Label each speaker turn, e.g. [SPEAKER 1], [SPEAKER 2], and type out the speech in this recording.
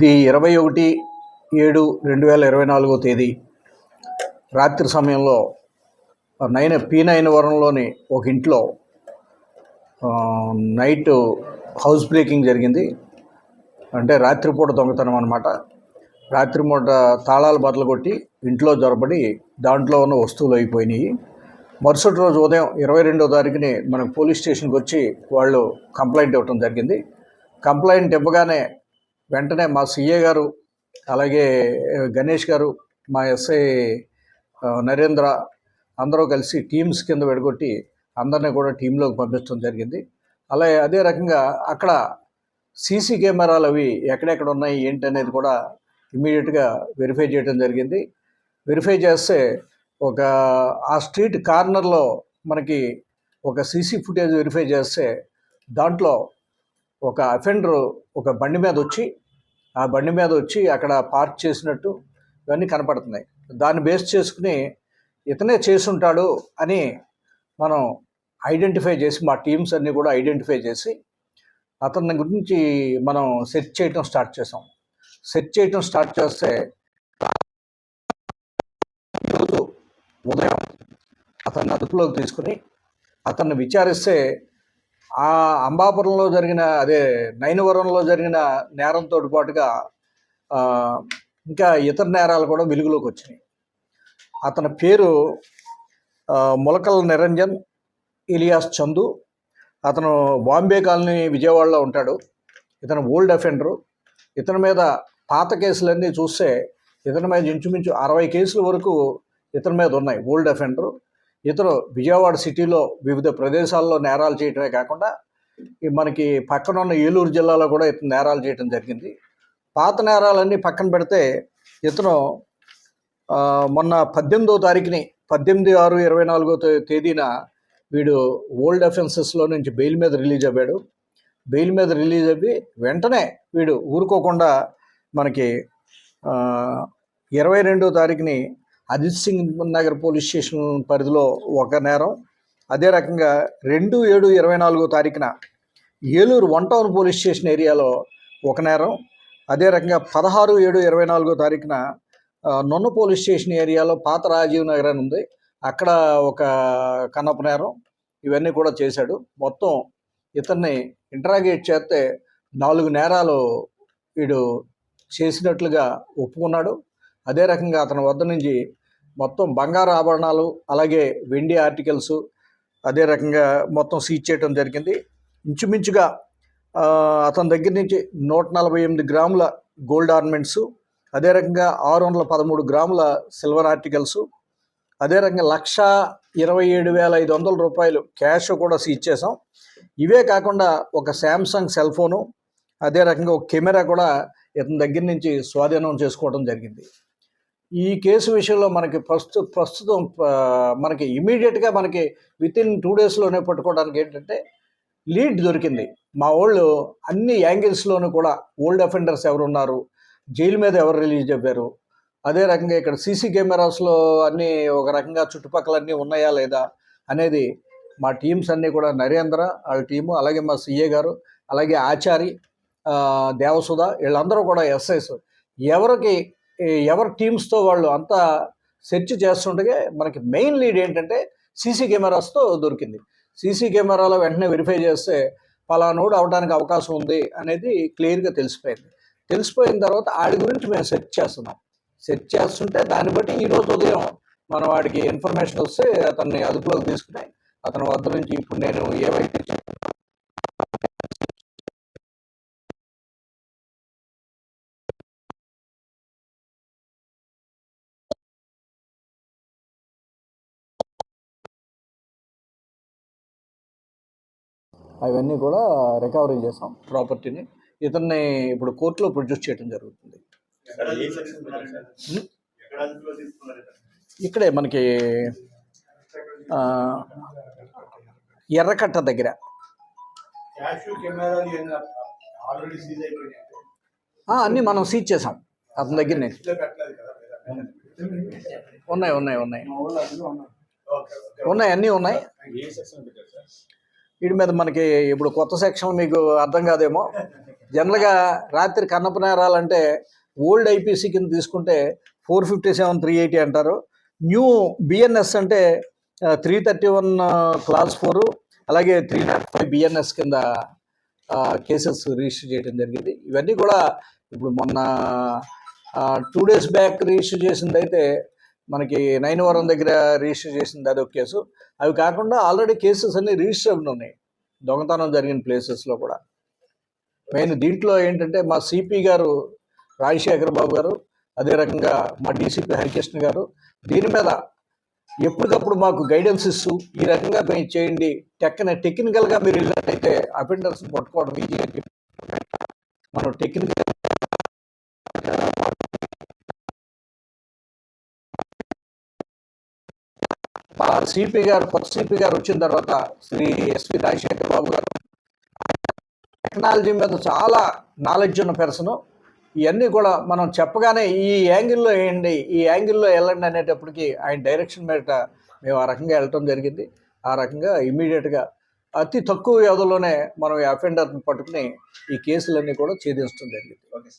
[SPEAKER 1] ఇది ఇరవై ఒకటి ఏడు రెండు వేల ఇరవై నాలుగో తేదీ రాత్రి సమయంలో నైన్ పీ నైన్ వరంలోని ఒక ఇంట్లో నైట్ హౌస్ బ్రేకింగ్ జరిగింది. అంటే రాత్రిపూట దొంగతనం అనమాట రాత్రిపూట తాళాలు బద్దలు కొట్టి ఇంట్లో జొరబడి దాంట్లో ఉన్న వస్తువులు అయిపోయినాయి. మరుసటి రోజు ఉదయం ఇరవై రెండో తారీఖుని మనకు పోలీస్ స్టేషన్కి వచ్చి వాళ్ళు కంప్లైంట్ ఇవ్వటం జరిగింది. కంప్లైంట్ ఇవ్వగానే వెంటనే మా సిఏ గారు అలాగే గణేష్ గారు మా ఎస్ఐ నరేంద్ర అందరూ కలిసి టీమ్స్ కింద విడగొట్టి అందరినీ కూడా టీంలోకి పంపించడం జరిగింది. అలాగే అదే రకంగా అక్కడ సీసీ కెమెరాలు అవి ఎక్కడెక్కడ ఉన్నాయి ఏంటి అనేది కూడా ఇమీడియట్గా వెరిఫై చేయడం జరిగింది. వెరిఫై చేస్తే ఒక ఆ స్ట్రీట్ కార్నర్లో మనకి ఒక సీసీ ఫుటేజ్ వెరిఫై చేస్తే దాంట్లో ఒక అఫెండర్ ఒక బండి మీద వచ్చి ఆ బండి మీద వచ్చి అక్కడ పార్క్ చేసినట్టు ఇవన్నీ కనపడుతున్నాయి. దాన్ని బేస్ చేసుకుని ఇతనే చేసుంటాడు అని మనం ఐడెంటిఫై చేసి మా టీమ్స్ అన్నీ కూడా ఐడెంటిఫై చేసి అతని గురించి మనం సెర్చ్ చేయటం స్టార్ట్ చేసాం. సెర్చ్ చేయటం స్టార్ట్ చేస్తే ఉదయం అతన్ని అదుపులోకి తీసుకుని అతన్ని విచారిస్తే ఆ అంబాపురంలో జరిగిన అదే నైనవరంలో జరిగిన నేరంతో పాటుగా ఇంకా ఇతర నేరాలు కూడా వెలుగులోకి వచ్చినాయి. అతని పేరు ములకల్ ములకల నిరంజన్ ఇలియాస్ చందు. అతను బాంబే కాలనీ విజయవాడలో ఉంటాడు. ఇతను ఓల్డ్ అఫెండరు. ఇతని మీద పాత కేసులన్నీ చూస్తే ఇతని మీద ఇంచుమించు అరవై కేసుల వరకు ఇతని మీద ఉన్నాయి ఓల్డ్ అఫెండరు. ఇతను విజయవాడ సిటీలో వివిధ ప్రదేశాల్లో నేరాలు చేయటమే కాకుండా ఈ మనకి పక్కన ఉన్న ఏలూరు జిల్లాలో కూడా ఇతను నేరాలు చేయటం జరిగింది. పాత నేరాలన్నీ పక్కన పెడితే ఇతను మొన్న పద్దెనిమిదో తారీఖుని పద్దెనిమిది ఆరు ఇరవై నాలుగో తేదీన వీడు ఓల్డ్ అఫెన్సెస్లో నుంచి బెయిల్ మీద రిలీజ్ అవ్వాడు. బెయిల్ మీద రిలీజ్ అవ్వి వెంటనే వీడు ఊరుకోకుండా మనకి ఇరవై రెండో తారీఖుని అజిత్ సింగ్ నగర్ పోలీస్ స్టేషన్ పరిధిలో ఒక నేరం. అదే రకంగా రెండు ఏడు ఇరవై నాలుగో తారీఖున Eluru one town police station ఏరియాలో ఒక నేరం. అదే రకంగా పదహారు ఏడు ఇరవై నాలుగో తారీఖున ఆ, నొన్న పోలీస్ స్టేషన్ ఏరియాలో పాత రాజీవ్ నగర్ అని ఉంది. అక్కడ ఒక కన్నప్ప నేరం. ఇవన్నీ కూడా చేశాడు. మొత్తం ఇతన్ని ఇంటరాగేట్ చేస్తే నాలుగు నేరాలు వీడు చేసినట్లుగా ఒప్పుకున్నాడు. అదే రకంగా అతని వద్ద నుంచి మొత్తం బంగారు ఆభరణాలు అలాగే వెండి ఆర్టికల్స్ అదే రకంగా మొత్తం సీజ్ చేయడం జరిగింది. ఇంచుమించుగా అతని దగ్గర నుంచి నూట నలభై ఎనిమిది గ్రాముల గోల్డ్ ఆర్నమెంట్స్ అదే రకంగా ఆరు వందల పదమూడు గ్రాముల సిల్వర్ ఆర్టికల్స్ అదే రకంగా లక్ష ఇరవై ఏడు వేల ఐదు వందల రూపాయలు క్యాష్ కూడా సీజ్ చేసాం ఇవే కాకుండా ఒక శాంసంగ్ సెల్ ఫోను అదే రకంగా ఒక కెమెరా కూడా ఇతని దగ్గర నుంచి స్వాధీనం చేసుకోవడం జరిగింది. ఈ కేసు విషయంలో మనకి ప్రస్తు ప్రస్తుతం మనకి ఇమీడియట్గా మనకి విత్ ఇన్ టూ డేస్లోనే పట్టుకోవడానికి ఏంటంటే లీడ్ దొరికింది. మా వాళ్ళు అన్ని యాంగిల్స్లోనూ కూడా ఓల్డ్ అఫెండర్స్ ఎవరు ఉన్నారు జైలు మీద ఎవరు రిలీజ్ చెప్పారు అదే రకంగా ఇక్కడ సీసీ కెమెరాస్లో అన్నీ ఒక రకంగా చుట్టుపక్కలన్నీ ఉన్నాయా లేదా అనేది మా టీమ్స్ అన్నీ కూడా నరేంద్ర వాళ్ళ టీము అలాగే మా సిఏ గారు అలాగే ఆచారి దేవసుధ వీళ్ళందరూ కూడా ఎస్ఐస్. ఎవరికి ఎవరి టీమ్స్తో వాళ్ళు అంతా సెర్చ్ చేస్తుండగా మనకి మెయిన్ లీడ్ ఏంటంటే సీసీ కెమెరాస్తో దొరికింది. సీసీ కెమెరాలో వెంటనే వెరిఫై చేస్తే పలానోడు అవడానికి అవకాశం ఉంది అనేది క్లియర్గా తెలిసిపోయింది. తెలిసిపోయిన తర్వాత ఆడి గురించి మేము సెర్చ్ చేస్తున్నాం. సెర్చ్ చేస్తుంటే దాన్ని బట్టి ఈరోజు ఉదయం మన వాడికి ఇన్ఫర్మేషన్ వస్తే అతన్ని అదుపులోకి తీసుకుని అతని వద్ద నుంచి ఇప్పుడు నేను ఏవైతే అవన్నీ కూడా రికవరీ చేసాం. ప్రాపర్టీని. ఇతన్ని ఇప్పుడు కోర్టులో ప్రొడ్యూస్ చేయడం జరుగుతుంది? ఇక్కడే మనకి ఎర్రకట్ట దగ్గర.
[SPEAKER 2] క్యాష్ కెమెరాలు ఏం ఆల్రెడీ సీజ్ అయిపోయినాయి
[SPEAKER 1] ఆ, అన్నీ మనం సీజ్ చేసాం. అతని దగ్గరనే. ఉన్నాయి ఉన్నాయి ఉన్నాయి. ఉన్నాయి. అన్నీ ఉన్నాయి. వీటి మీద మనకి ఇప్పుడు కొత్త సెక్షన్ మీకు అర్థం కాదేమో. జనరల్గా రాత్రి కన్నపు నేరాలంటే ఓల్డ్ ఐపీసీ కింద తీసుకుంటే four fifty seven three eighty అంటారు. న్యూ బిఎన్ఎస్ అంటే three thirty one clause four అలాగే త్రీ థర్టీ ఫైవ్ బిఎన్ఎస్ కింద కేసెస్ రిజిస్టర్ చేయడం జరిగింది. ఇవన్నీ కూడా ఇప్పుడు మొన్న టూ డేస్ బ్యాక్ రిజిస్టర్ చేసింది మనకి మనకి నైనవరం దగ్గర రిజిస్టర్ చేసింది అదొక కేసు. అవి కాకుండా ఆల్రెడీ కేసెస్ అన్ని రిజిస్టర్ అవి ఉన్నాయి. దొంగతనం జరిగిన ప్లేసెస్లో కూడా. మెయిన్ దీంట్లో ఏంటంటే మా సిపి గారు రాజశేఖర్ బాబు గారు అదే రకంగా మా డీసీపీ హరికృష్ణ గారు దీని మీద ఎప్పటికప్పుడు మాకు గైడెన్స్ ఇస్తూ ఈ రకంగా మేము చేయండి. టెక్న టెక్నికల్గా మీరు వెళ్ళినట్టయితే అఫెండర్స్ పట్టుకోవడం ఈజీ అని చెప్పి మనం టెక్నికల్ సిపి గారు కొత్త సిపి గారు వచ్చిన తర్వాత శ్రీ ఎస్పి రాజశేఖర్ బాబు గారు. టెక్నాలజీ మీద చాలా నాలెడ్జ్ ఉన్న పెర్సను ఇవన్నీ కూడా మనం చెప్పగానే ఈ యాంగిల్లో వేయండి ఈ యాంగిల్లో వెళ్ళండి అనేటప్పటికి ఆయన డైరెక్షన్ మీద మేము ఆ రకంగా వెళ్ళటం జరిగింది. ఆ రకంగా ఇమీడియట్గా అతి తక్కువ వ్యవధిలోనే మనం ఈ అఫెండర్ని పట్టుకుని ఈ కేసులన్నీ కూడా ఛేదించడం జరిగింది.
[SPEAKER 3] ఓకే